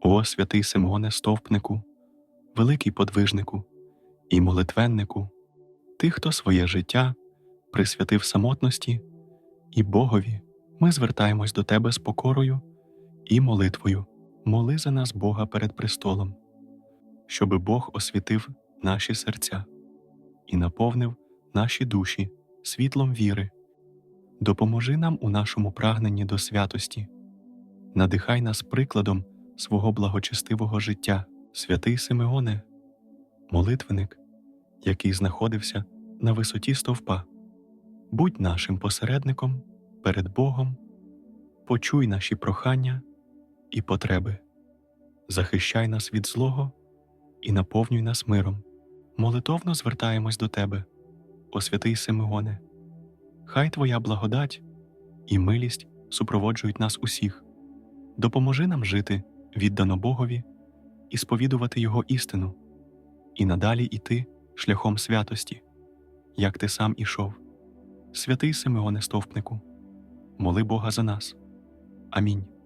О святий Симоне Стовпнику, великий подвижнику і молитвеннику, ти, хто своє життя присвятив самотності і Богові, ми звертаємось до тебе з покорою і молитвою. Моли за нас Бога перед престолом, щоби Бог освітив наші серця і наповнив наші душі світлом віри. Допоможи нам у нашому прагненні до святості, надихай нас прикладом свого благочестивого життя, святий Симеоне, молитвеник, який знаходився на висоті стовпа. Будь нашим посередником перед Богом, почуй наші прохання і потреби, захищай нас від злого і наповнюй нас миром. Молитовно звертаємось до Тебе, о святий Симеоне. Хай Твоя благодать і милість супроводжують нас усіх. Допоможи нам жити віддано Богові і сповідувати Його істину, і надалі йти шляхом святості, як ти сам ішов. Святий Симеоне Стовпнику, моли Бога за нас. Амінь.